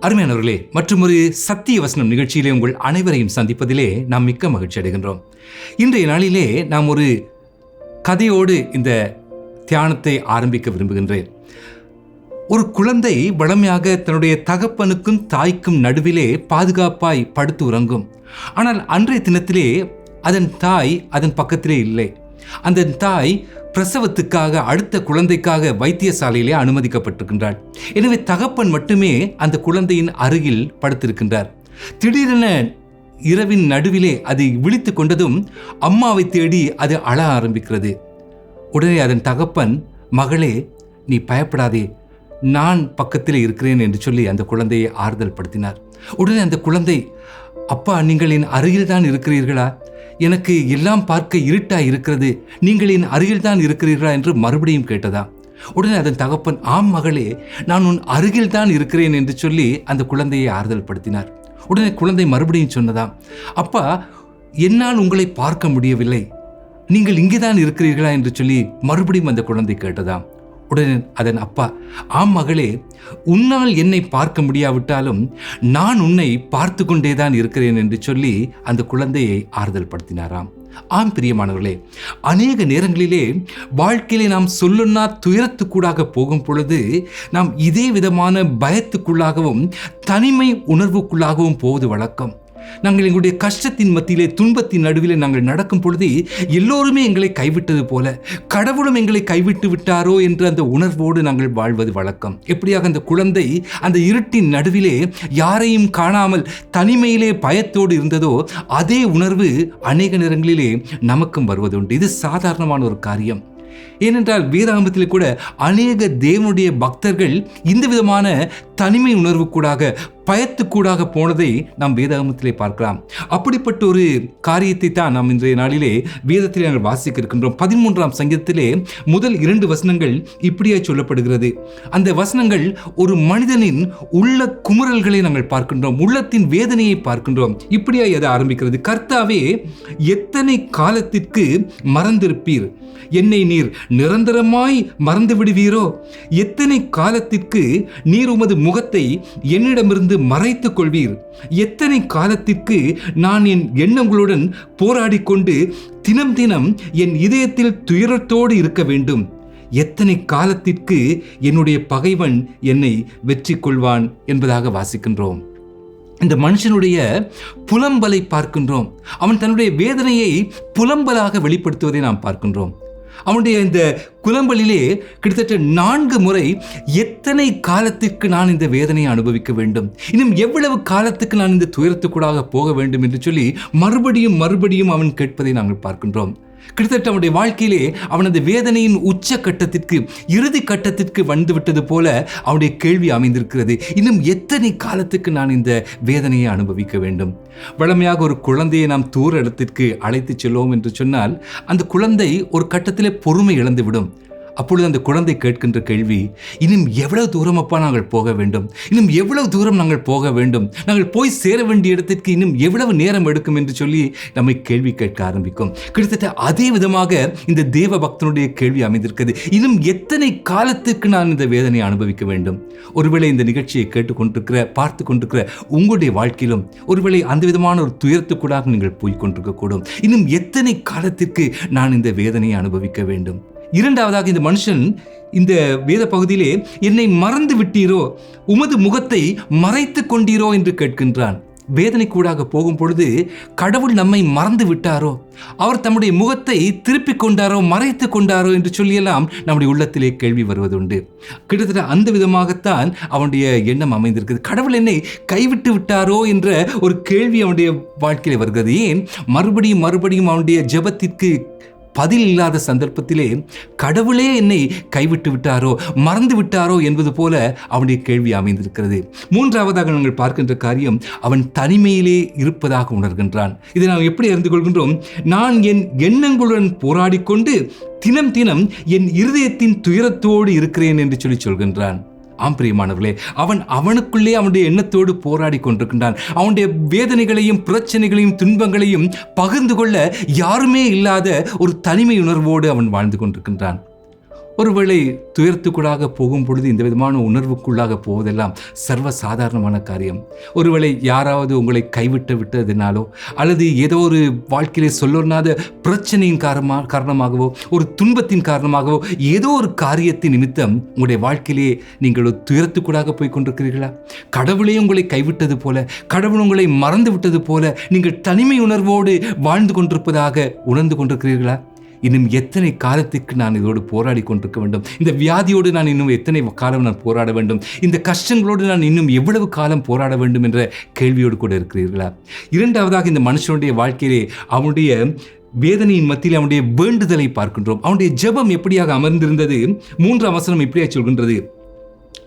அருமையானவர்களே மற்றும் ஒரு சத்திய வசனம் நிகழ்ச்சியிலே உங்கள் அனைவரையும் சந்திப்பதிலே நாம் மிக்க மகிழ்ச்சி அடைகின்றோம். இன்றைய நாளிலே நாம் ஒரு கதையோடு இந்த தியானத்தை ஆரம்பிக்க விரும்புகின்றேன். ஒரு குழந்தை வளமையாக தன்னுடைய தகப்பனுக்கும் தாய்க்கும் நடுவிலே பாதுகாப்பாய் படுத்து உறங்கும். ஆனால் அன்றைய தினத்திலே அதன் தாய் அதன் பக்கத்திலே இல்லை. அந்த தாய் பிரசவத்துக்காக அடுத்த குழந்தைக்காக வைத்தியசாலையிலே அனுமதிக்கப்பட்டிருக்கின்றாள். எனவே தகப்பன் மட்டுமே அந்த குழந்தையின் அருகில் படுத்திருக்கின்றார். திடீரென இரவின் நடுவிலே அது விழித்து கொண்டதும் அம்மாவை தேடி அது அழ ஆரம்பிக்கிறது. உடனே அதன் தகப்பன் மகளே நீ பயப்படாதே. நான் பக்கத்தில் இருக்கிறேன் என்று சொல்லி அந்த குழந்தையை ஆறுதல் படுத்தினார் உடனே அந்த குழந்தை அப்பா நீங்கள் என் அருகில்தான் இருக்கிறீர்களா? எனக்கு எல்லாம் பார்க்க இருட்டா இருக்கிறது. நீங்கள் என் அருகில்தான் இருக்கிறீர்களா என்று மறுபடியும் கேட்டதா? உடனே அதன் தகப்பன் ஆம் மகளே நான் உன் அருகில்தான் இருக்கிறேன் என்று சொல்லி அந்த குழந்தையை ஆறுதல் படுத்தினார் உடனே குழந்தை மறுபடியும் சொன்னதாம் அப்பா என்னால் உங்களை பார்க்க முடியவில்லை. நீங்கள் இங்கேதான் இருக்கிறீர்களா? என்று சொல்லி மறுபடியும் அந்த குழந்தை கேட்டதாம் உடனே அதன் அப்பா ஆம் மகளே உன்னால் என்னை பார்க்க முடியாவிட்டாலும் நான் உன்னை பார்த்து கொண்டேதான் இருக்கிறேன் என்று சொல்லி அந்த குழந்தையை ஆறுதல் படுத்தினாராம் ஆம் பிரியமானவர்களே அநேக நேரங்களிலே வாழ்க்கையிலே நாம் சொல்லுன்னா துயரத்துக்கூடாக போகும் பொழுது நாம் இதே விதமான பயத்துக்குள்ளாகவும் தனிமை உணர்வுக்குள்ளாகவும் போவது வழக்கம். நாங்கள் எங்களுடைய கஷ்டத்தின் மத்தியிலே துன்பத்தின் நடுவிலே நாங்கள் நடக்கும் பொழுது எல்லோருமே எங்களை கைவிட்டது போல கடவுளும் எங்களை கைவிட்டு விட்டாரோ என்ற அந்த உணர்வோடு நாங்கள் வாழ்வது வழக்கம். எப்படியாக அந்த குழந்தை அந்த இருட்டின் நடுவிலே யாரையும் காணாமல் தனிமையிலே பயத்தோடு இருந்ததோ அதே உணர்வு அநேக நேரங்களிலே நமக்கும் வருவதுண்டு. இது சாதாரணமான ஒரு காரியம். ஏனென்றால் வேதாகமத்தில் கூட அநேக தேவனுடைய பக்தர்கள் இந்த விதமான தனிமை உணர்வுக்கூடாக பயத்துக்கூடாக போனதை நாம் வேதாகமத்திலே பார்க்கலாம். அப்படிப்பட்ட ஒரு காரியத்தை தான் நாம் இன்றைய நாளிலே வேதத்திலே நாங்கள் வாசிக்க இருக்கின்றோம் பதிமூன்றாம் சங்கீதத்திலே முதல் இரண்டு வசனங்கள் இப்படியாய் சொல்லப்படுகிறது. அந்த வசனங்கள் ஒரு மனிதனின் உள்ள குமுறல்களை நாங்கள் பார்க்கின்றோம். உள்ளத்தின் வேதனையை பார்க்கின்றோம். இப்படியாய் அதை ஆரம்பிக்கிறது. கர்த்தாவே எத்தனை காலத்திற்கு மறந்திருப்பீர்? என்னை நீர் நிரந்தரமாய் மறந்து விடுவீரோ எத்தனை காலத்திற்கு நீர் உமது முகத்தை என்னிடமிருந்து மறைத்துக் கொள்வீர். எத்தனை காலத்திற்கு நான் என் எண்ணங்களுடன் போராடி கொண்டு தினம் தினம் என் இதயத்தில் துயரத்தோடு இருக்க வேண்டும். எத்தனை காலத்திற்கு என்னுடைய பகைவன் என்னை வெற்றி கொள்வான் என்பதாக வாசிக்கின்றோம். இந்த மனுஷனுடைய புலம்பலை பார்க்கின்றோம். அவன் தன்னுடைய வேதனையை புலம்பலாக வெளிப்படுத்துவதை நாம் பார்க்கின்றோம். அவனுடைய இந்த குலம்பலிலே கிட்டத்தட்ட நான்கு முறை எத்தனை காலத்திற்கு நான் இந்த வேதனையை அனுபவிக்க வேண்டும்? இன்னும் எவ்வளவு காலத்துக்கு நான் இந்த துயரத்துக்கூடாக போக வேண்டும் என்று சொல்லி மறுபடியும் மறுபடியும் அவன் கேட்பதை நாங்கள் பார்க்கின்றோம். கிட்டத்தட்ட அவனுடைய வாழ்க்கையிலே அவனது வேதனையின் உச்ச கட்டத்திற்கு இறுதி கட்டத்திற்கு வந்துவிட்டது போல அவனுடைய கேள்வி அமைந்திருக்கிறது. இன்னும் எத்தனை காலத்துக்கு நான் இந்த வேதனையை அனுபவிக்க வேண்டும்? வழமையாக ஒரு குழந்தையை நாம் தூர இடத்திற்கு அழைத்து செல்வோம் என்று சொன்னால் அந்த குழந்தை ஒரு கட்டத்திலே பொறுமை இழந்துவிடும். அப்பொழுது அந்த குழந்தை கேட்கின்ற கேள்வி இன்னும் எவ்வளவு தூரம் அப்பா நாங்கள் போக வேண்டும்? இன்னும் எவ்வளவு தூரம் நாங்கள் போக வேண்டும்? நாங்கள் போய் சேர வேண்டிய இடத்திற்கு இன்னும் எவ்வளவு நேரம் எடுக்கும்? என்று சொல்லி நம்மை கேள்வி கேட்க ஆரம்பிக்கும். கிட்டத்தட்ட அதே விதமாக இந்த தேவ பக்தனுடைய கேள்வி அமைந்திருக்கிறது. இன்னும் எத்தனை காலத்துக்கு நான் இந்த வேதனையை அனுபவிக்க வேண்டும்? ஒருவேளை இந்த நிகழ்ச்சியை கேட்டுக்கொண்டிருக்கிற பார்த்து கொண்டிருக்கிற உங்களுடைய வாழ்க்கையிலும் ஒருவேளை அந்த விதமான ஒரு துயரத்துக்கூடாக நீங்கள் போய் கொண்டிருக்கக்கூடும். இன்னும் எத்தனை காலத்திற்கு நான் இந்த வேதனையை அனுபவிக்க வேண்டும்? இரண்டாவதாக இந்த மனுஷன் இந்த வேத பகுதியிலே என்னை மறந்து விட்டீரோ? உமது முகத்தை மறைத்து கொண்டீரோ? என்று கேட்கின்றான். வேதனைக்கூடாக போகும் பொழுது கடவுள் நம்மை மறந்து விட்டாரோ? அவர் தம்முடைய முகத்தை திருப்பிக் கொண்டாரோ மறைத்து கொண்டாரோ? என்று சொல்லியெல்லாம் நம்முடைய உள்ளத்திலே கேள்வி வருவதுண்டு. கிட்டத்தட்ட அந்த விதமாகத்தான் அவனுடைய எண்ணம் அமைந்திருக்கிறது கடவுள் என்னை கைவிட்டு விட்டாரோ? என்ற ஒரு கேள்வி அவனுடைய வாழ்க்கையில் வருகிறது. ஏன்? மறுபடியும் மறுபடியும் அவனுடைய ஜெபத்திற்கு பதில் இல்லாத சந்தர்ப்பத்திலே கடவுளே என்னை கைவிட்டு விட்டாரோ மறந்து விட்டாரோ என்பது போல அவனுடைய கேள்வி அமைந்திருக்கிறது. மூன்றாவதாக நாங்கள் பார்க்கின்ற காரியம் அவன் தனிமையிலே இருப்பதாக உணர்கின்றான். இதை நாம் எப்படி அறிந்து கொள்கின்றோம்? நான் என் எண்ணங்களுடன் போராடிக்கொண்டு தினம் தினம் என் இருதயத்தின் துயரத்தோடு இருக்கிறேன் என்று சொல்லி சொல்கின்றான். ஆம் பிரியமானவர்களே அவன் அவனுக்குள்ளே அவனுடைய எண்ணத்தோடு போராடி கொண்டிருக்கின்றான். அவனுடைய வேதனைகளையும் பிரச்சனைகளையும் துன்பங்களையும் பகிர்ந்து கொள்ள யாருமே இல்லாத ஒரு தனிமை உணர்வோடு அவன் வாழ்ந்து கொண்டிருக்கின்றான். ஒருவேளை துயரத்துக்குள்ளாக போகும் பொழுது இந்த விதமான உணர்வுக்குள்ளாக போவதெல்லாம் சர்வ சாதாரணமான காரியம். ஒருவேளை யாராவது உங்களை கைவிட்டு விட்டதினாலோ அல்லது ஏதோ ஒரு வாழ்க்கையிலே சொல்லொண்ணாத பிரச்சனையின் காரணமா காரணமாகவோ ஒரு துன்பத்தின் காரணமாகவோ ஏதோ ஒரு காரியத்தின் நிமித்தம் உங்களுடைய வாழ்க்கையிலே நீங்கள் ஒரு துயரத்துக்குள்ளாக போய் கொண்டிருக்கிறீர்களா? கடவுளே உங்களை கைவிட்டது போல கடவுள் உங்களை மறந்து விட்டது போல நீங்கள் தனிமை உணர்வோடு வாழ்ந்து கொண்டிருப்பதாக உணர்ந்து கொண்டிருக்கிறீர்களா? இன்னும் எத்தனை காலத்துக்கு நான் இதோடு போராடி கொண்டிருக்க வேண்டும்? இந்த வியாதியோடு நான் இன்னும் எத்தனை காலம் நான் போராட வேண்டும்? இந்த கஷ்டங்களோடு நான் இன்னும் எவ்வளவு காலம் போராட வேண்டும் என்ற கேள்வியோடு கூட இருக்கிறீர்களா? இரண்டாவதாக இந்த மனுஷனுடைய வாழ்க்கையிலே அவனுடைய வேதனையின் மத்தியில் அவனுடைய வேண்டுதலை பார்க்கின்றோம். அவனுடைய ஜெபம் எப்படியாக அமர்ந்திருந்தது? மூன்றாம் வசனம் இப்படியா சொல்கின்றது?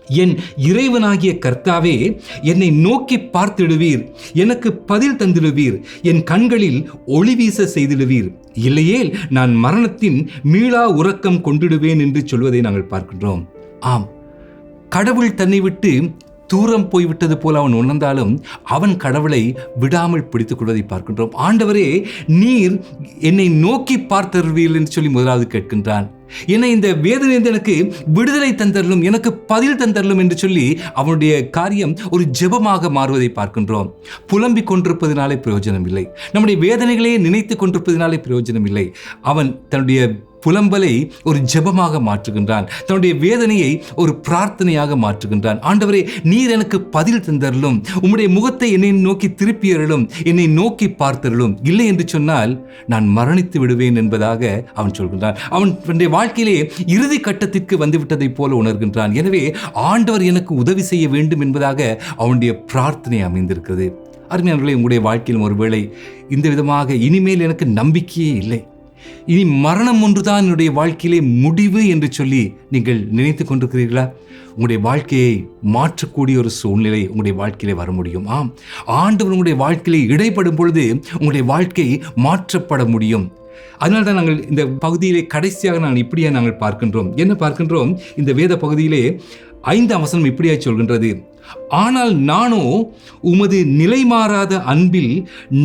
என் இறைவனாகிய கர்த்தாவே என்னை நோக்கி பார்த்திடுவீர். எனக்கு பதில் தந்திடுவீர். என் கண்களில் ஒளி வீச செய்திடுவீர். இல்லையேல் நான் மரணத்தின் மீளா உறக்கம் கொண்டிடுவேன் என்று சொல்வதை நாங்கள் பார்க்கின்றோம். ஆம். கடவுள் தன்னை விட்டு தூரம் போய்விட்டது போல அவன் உணர்ந்தாலும் அவன் கடவுளை விடாமல் பிடித்துக் கொள்வதை பார்க்கின்றோம். ஆண்டவரே நீர் என்னை நோக்கி பார்த்தருவீர்கள் என்று சொல்லி முதலாவது கேட்கின்றான். என்னை இந்த வேதனையிலிருந்து எனக்கு விடுதலை தந்தரலும் எனக்கு பதில் தந்தரலும் என்று சொல்லி அவனுடைய காரியம் ஒரு ஜெபமாக மாறுவதை பார்க்கின்றோம். புலம்பிக் கொண்டிருப்பதனாலே பிரயோஜனம் இல்லை நம்முடைய வேதனைகளையே நினைத்து கொண்டிருப்பதனாலே பிரயோஜனம் இல்லை அவன் தன்னுடைய புலம்பலை ஒரு ஜெபமாக மாற்றுகின்றான். தன்னுடைய வேதனையை ஒரு பிரார்த்தனையாக மாற்றுகின்றான். ஆண்டவரே நீர் எனக்கு பதில் தந்தரலும் உம்முடைய முகத்தை என்னை நோக்கி திருப்பியறலும் என்னை நோக்கி பார்த்தருளும். இல்லை என்று சொன்னால் நான் மரணித்து விடுவேன் என்பதாக அவன் சொல்கின்றான். அவன் தன்னுடைய வாழ்க்கையிலே இறுதி கட்டத்திற்கு வந்துவிட்டதைப் போல உணர்கின்றான். எனவே ஆண்டவர் எனக்கு உதவி செய்ய வேண்டும் என்பதாக அவனுடைய பிரார்த்தனை அமைந்திருக்கிறது. அருமையானவர்களே உங்களுடைய வாழ்க்கையில் ஒருவேளை இந்த விதமாக இனிமேல் எனக்கு நம்பிக்கையே இல்லை. இனி மரணம் ஒன்றுதான் என்னுடைய வாழ்க்கையிலே முடிவு என்று சொல்லி நீங்கள் நினைத்து கொண்டிருக்கிறீர்களா? உங்களுடைய வாழ்க்கையை மாற்றக்கூடிய ஒரு சூழ்நிலை உங்களுடைய வாழ்க்கையிலே வர முடியும். ஆம் ஆண்டவர் உங்களுடைய வாழ்க்கையிலே இடைப்படும் பொழுது உங்களுடைய வாழ்க்கை மாற்றப்பட முடியும். அதனால தான் நாங்கள் இந்த பகுதியிலே கடைசியாக நாங்கள் இப்படியே நாங்கள் பார்க்கின்றோம். என்ன பார்க்கின்றோம்? இந்த வேத பகுதியிலே ஐந்தாம் வசனம் இப்படியாய் சொல்கின்றது. ஆனால் நானோ உமது நிலைமாறாத அன்பில்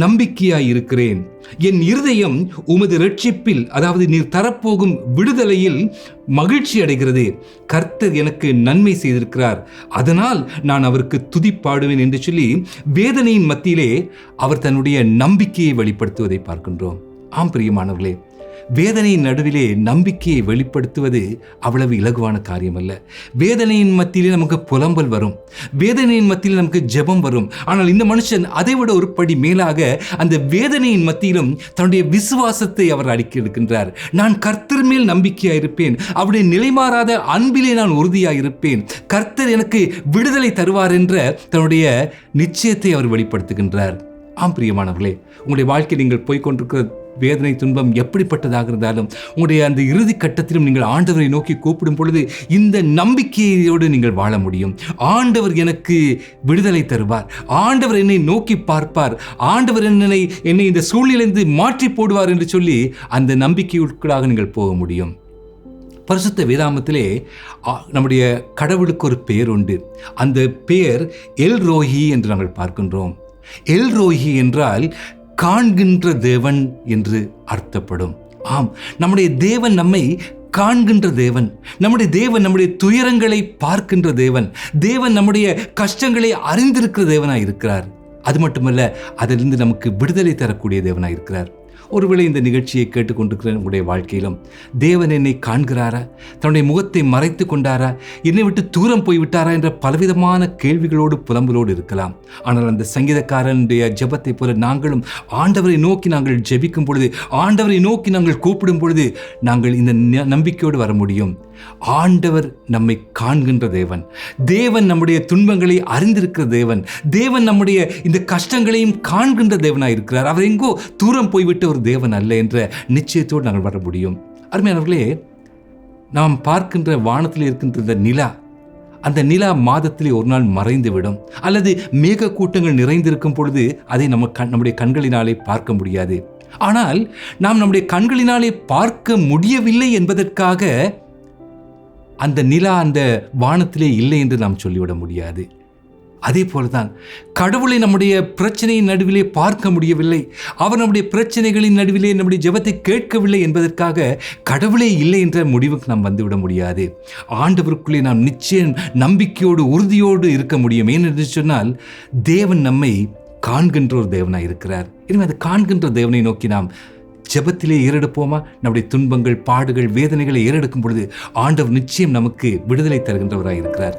நம்பிக்கையாய் இருக்கிறேன். என் இருதயம் உமது ரட்சிப்பில் அதாவது நீர் தரப்போகும் விடுதலையில் மகிழ்ச்சி அடைகிறது. கர்த்தர் எனக்கு நன்மை செய்திருக்கிறார். அதனால் நான் அவருக்கு துதிப்பாடுவேன் என்று சொல்லி வேதனையின் மத்தியிலே அவர் தன்னுடைய நம்பிக்கையை வெளிப்படுத்துவதை பார்க்கின்றோம். ஆம் பிரியமானவர்களே வேதனையின் நடுவிலே நம்பிக்கையை வெளிப்படுத்துவது அவ்வளவு இலகுவான காரியம் அல்ல வேதனையின் மத்தியிலே நமக்கு புலம்பல் வரும். வேதனையின் மத்தியில் நமக்கு ஜெபம் வரும். ஆனால் இந்த மனுஷன் அதை விட ஒரு படி மேலாக அந்த வேதனையின் மத்தியிலும் தன்னுடைய விசுவாசத்தை அவர் அடுக்கி எடுக்கின்றார். நான் கர்த்தர் மேல் நம்பிக்கையாக இருப்பேன். அவருடைய நிலைமாறாத அன்பிலே நான் உறுதியாக இருப்பேன். கர்த்தர் எனக்கு விடுதலை தருவார் என்ற தன்னுடைய நிச்சயத்தை அவர் வெளிப்படுத்துகின்றார். ஆம் பிரியமானவர்களே உங்களுடைய வாழ்க்கை நீங்கள் போய்கொண்டிருக்கிற வேதனை துன்பம் எப்படிப்பட்டதாக இருந்தாலும் உங்களுடைய அந்த இறுதி கட்டத்திலும் நீங்கள் ஆண்டவரை நோக்கி கூப்பிடும் பொழுது இந்த நம்பிக்கையோடு நீங்கள் வாழ முடியும். ஆண்டவர் எனக்கு விடுதலை தருவார். ஆண்டவர் என்னை நோக்கி பார்ப்பார். ஆண்டவர் என்னை என்னை இந்த சூழ்நிலைந்து மாற்றி போடுவார் என்று சொல்லி அந்த நம்பிக்கையுட்களாக நீங்கள் போக முடியும். பரிசுத்த வேதாமத்திலே நம்முடைய கடவுளுக்கு ஒரு பெயர் உண்டு. அந்த பெயர் எல் ரோஹி என்று நாங்கள் பார்க்கின்றோம். எல் ரோஹி என்றால் காண்கின்ற தேவன் என்று அர்த்தப்படும். ஆம் நம்முடைய தேவன் நம்மை காண்கின்ற தேவன். நம்முடைய தேவன் நம்முடைய துயரங்களை பார்க்கின்ற தேவன். தேவன் நம்முடைய கஷ்டங்களை அறிந்திருக்கிற தேவனாக இருக்கிறார் அது மட்டுமல்ல அதிலிருந்து நமக்கு விடுதலை தரக்கூடிய தேவனாக இருக்கிறார் ஒருவேளை இந்த நிகழ்ச்சியை கேட்டுக்கொண்டிருக்கிற உங்களுடைய வாழ்க்கையிலும். தேவன் என்னை காண்கிறாரா? தன்னுடைய முகத்தை மறைத்து கொண்டாரா? என்னை விட்டு தூரம் போய்விட்டாரா என்ற பலவிதமான கேள்விகளோடு புலம்பலோடு இருக்கலாம். ஆனால் அந்த சங்கீதக்காரனுடைய ஜபத்தை போல நாங்களும் ஆண்டவரை நோக்கி நாங்கள் ஜெபிக்கும் பொழுது ஆண்டவரை நோக்கி நாங்கள் கூப்பிடும் பொழுது நாங்கள் இந்த நம்பிக்கையோடு வர முடியும். ஆண்டவர் நம்மை காண்கின்ற தேவன். தேவன் நம்முடைய துன்பங்களை அறிந்திருக்கிற தேவன். தேவன் நம்முடைய இந்த கஷ்டங்களையும் காண்கின்ற தேவனாக இருக்கிறார் அவர் எங்கோ தூரம் போய்விட்டு ஒரு தேவன் அல்ல என்ற நிச்சயத்தோடு நாங்கள் வர முடியும். அருமையானவர்களே நாம் பார்க்கின்ற வானத்தில் இருக்கின்ற இந்த நிலா அந்த நிலா மாதத்திலே ஒரு நாள் மறைந்துவிடும். அல்லது மேக கூட்டங்கள் நிறைந்திருக்கும் பொழுது அதை நம்ம கண் நம்முடைய கண்களினாலே பார்க்க முடியாது. ஆனால் நாம் நம்முடைய கண்களினாலே பார்க்க முடியவில்லை என்பதற்காக அந்த நிலா அந்த வானத்திலே இல்லை என்று நாம் சொல்லிவிட முடியாது. அதே போலதான் கடவுளை நம்முடைய பிரச்சனையின் நடுவிலே பார்க்க முடியவில்லை. அவர் நம்முடைய பிரச்சனைகளின் நடுவிலே நம்முடைய ஜெபத்தை கேட்கவில்லை என்பதற்காக கடவுளே இல்லை என்ற முடிவுக்கு நாம் வந்துவிட முடியாது. ஆண்டவருக்குள்ளே நாம் நிச்சயம் நம்பிக்கையோடு உறுதியோடு இருக்க முடியும். ஏனென்று சொன்னால் தேவன் நம்மை காண்கின்ற ஒரு தேவனாக இருக்கிறார். எனவே அதை காண்கின்ற தேவனை நோக்கி நாம் ஜெபத்திலே ஏறெடுப்போமா? நம்முடைய துன்பங்கள் பாடுகள் வேதனைகளை ஏறெடுக்கும் பொழுது ஆண்டவர் நிச்சயம் நமக்கு விடுதலை தருகின்றவராக இருக்கிறார்.